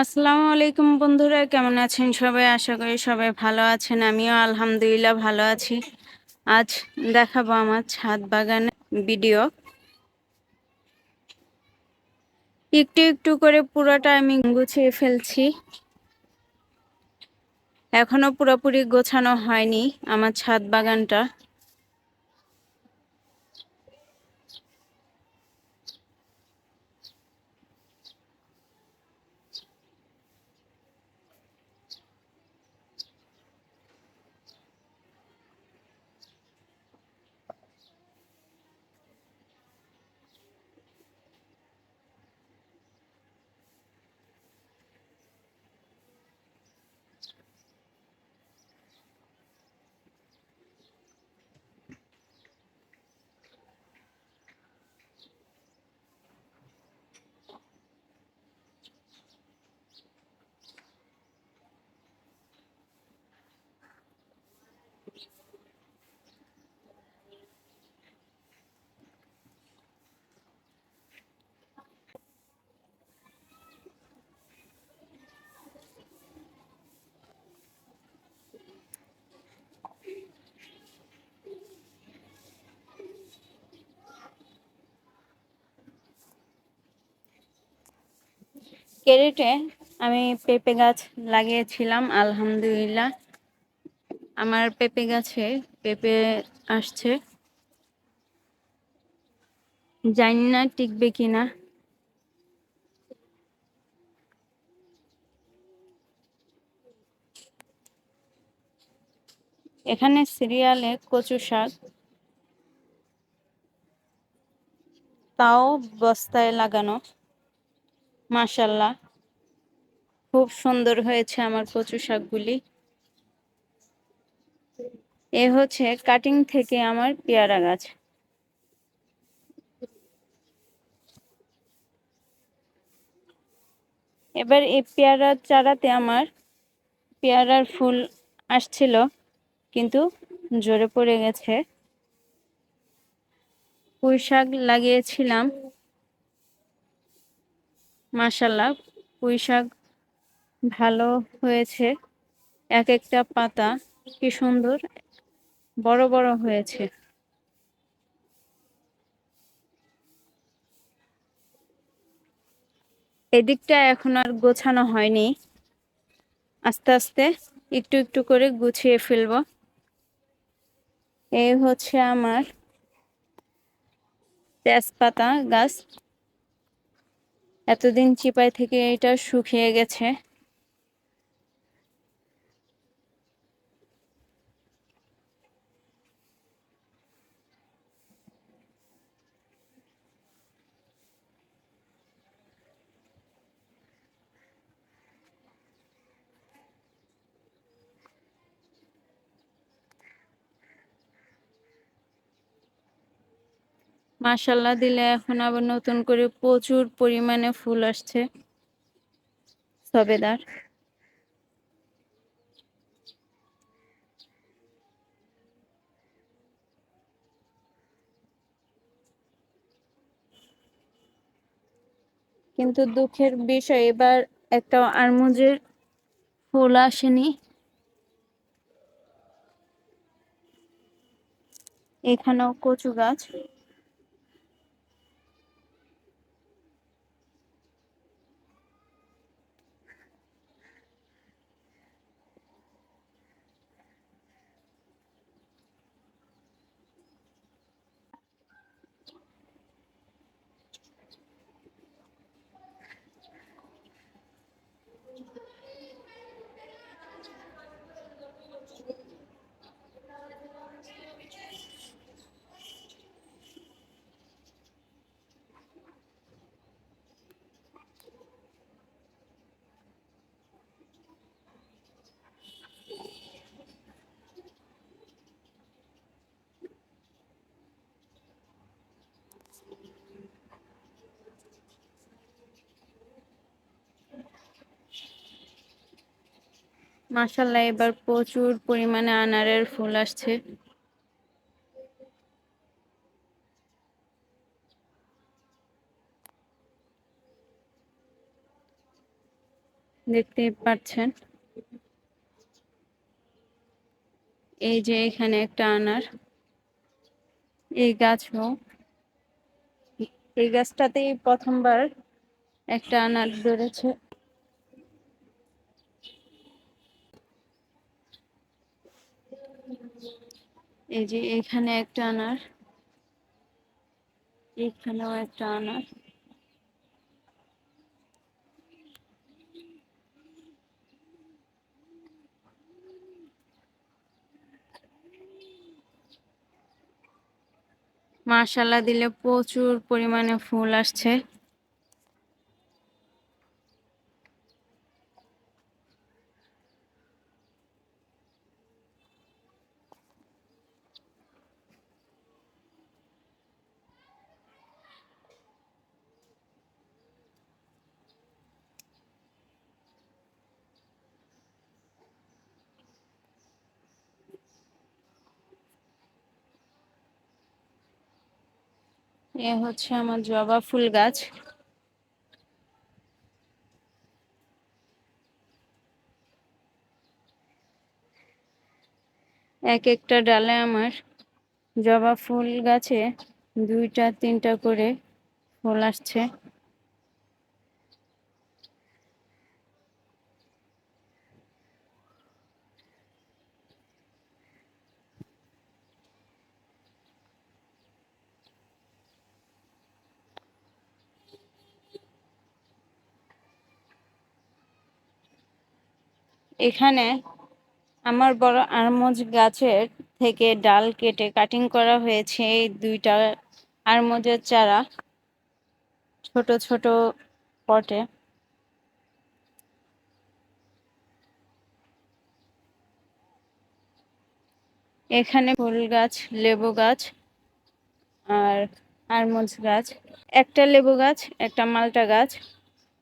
আসসালামু আলাইকুম বন্ধুরা, কেমন আছেন সবাই? আশা করি সবাই ভালো আছেন, আমিও আলহামদুলিল্লাহ ভালো আছি। আজ দেখাবো আমার ছাদ বাগানের ভিডিও। একটু একটু করে পুরোটা আমি গুছিয়ে ফেলছি। এখনও পুরোপুরি গোছানো হয়নি আমার ছাদ বাগানটা। ক্যারেটে আমি পেঁপে গাছ লাগিয়েছিলাম, আলহামদুলিল্লাহ। আমার পেঁপে গাছে পেঁপে আসছে। জানি না টিকবে কিনা। এখানে সিরিয়ালে কচু শাক। তাও বস্তায় লাগানো। মাশাল্লাহ খুব সুন্দর হয়েছে আমার কচু শাকগুলি। এ হচ্ছে কাটিং থেকে আমার পেয়ারা গাছ। এবার এই পেয়ারার চারাতে আমার পেয়ারার ফুল আসছিল, কিন্তু জোরে পড়ে গেছে। পুঁই শাক লাগিয়েছিলাম। মাশাল্লাহ পুঁই শাক ভালো হয়েছে। এক একটা পাতা কি সুন্দর, বড় বড় হয়েছে। এদিকটা এখন আর গোছানো হয়নি। আস্তে আস্তে একটু একটু করে গুছিয়ে ফেলব। এই হচ্ছে আমার তেজপাতা গাছ। এতদিন চিপাই থেকে এটা শুকিয়ে গেছে। মাশাল্লাহ দিলে এখন আবার নতুন করে প্রচুর পরিমাণে ফুল আসছে। সবেদার। কিন্তু দুঃখের বিষয়, এবার একটা আরমুজের ফুল আসেনি। এখানেও কচু গাছ। মাশাল্লাহ এবার প্রচুর পরিমাণে আনারের ফুল আসছে। দেখতে পাচ্ছেন? এই যে এখানে একটা আনার। এই গাছও। এই গাছটাতেই প্রথমবার একটা আনার ধরেছে। এই যে এখানে একটা আনার এখানেও একটা আনার। মাশাল্লাহ দিলে প্রচুর পরিমাণে ফুল আসছে। এ হচ্ছে আমার জবা ফুল গাছ। এক একটা ডালে আমার জবা ফুল গাছে দুইটা, তিনটা করে ফুল আসছে। এখানে আমার বড় আরমজ গাছের থেকে ডাল কেটে কাটিং করা হয়েছে। এই দুইটা আরমজের চারা ছোট ছোট পটে। এখানে ফুল গাছ, লেবু গাছ আর আরমজ গাছ। একটা লেবু গাছ, একটা মালটা গাছ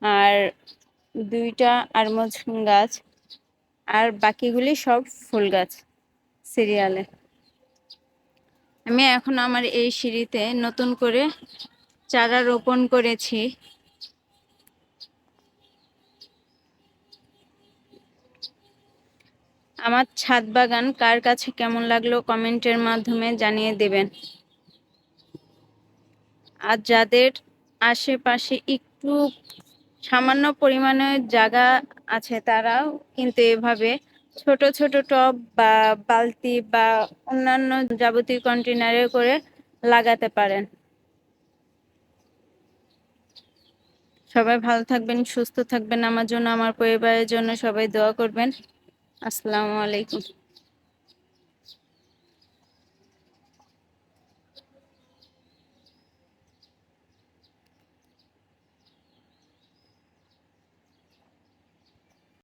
আর দুইটা আরমজ গাছ। আর বাকিগুলি সব ফুল গাছ সিরিয়ালে। আমি এখন আমার এই সিঁড়িতে নতুন করে চারা রোপণ করেছি। আমার ছাদ বাগান কার কাছে কেমন লাগল কমেন্টের মাধ্যমে জানিয়ে দেবেন। আর যাদের আশেপাশে একটু সামান্য পরিমাণে জায়গা আছে, তারাও কিন্তু এভাবে ছোট ছোট টব বা বালতি বা অন্যান্য যাবতীয় কন্টেনারে করে লাগাতে পারেন। সবাই ভালো থাকবেন, সুস্থ থাকবেন। আমার জন্য, আমার পরিবারের জন্য সবাই দোয়া করবেন। আসসালামু আলাইকুম।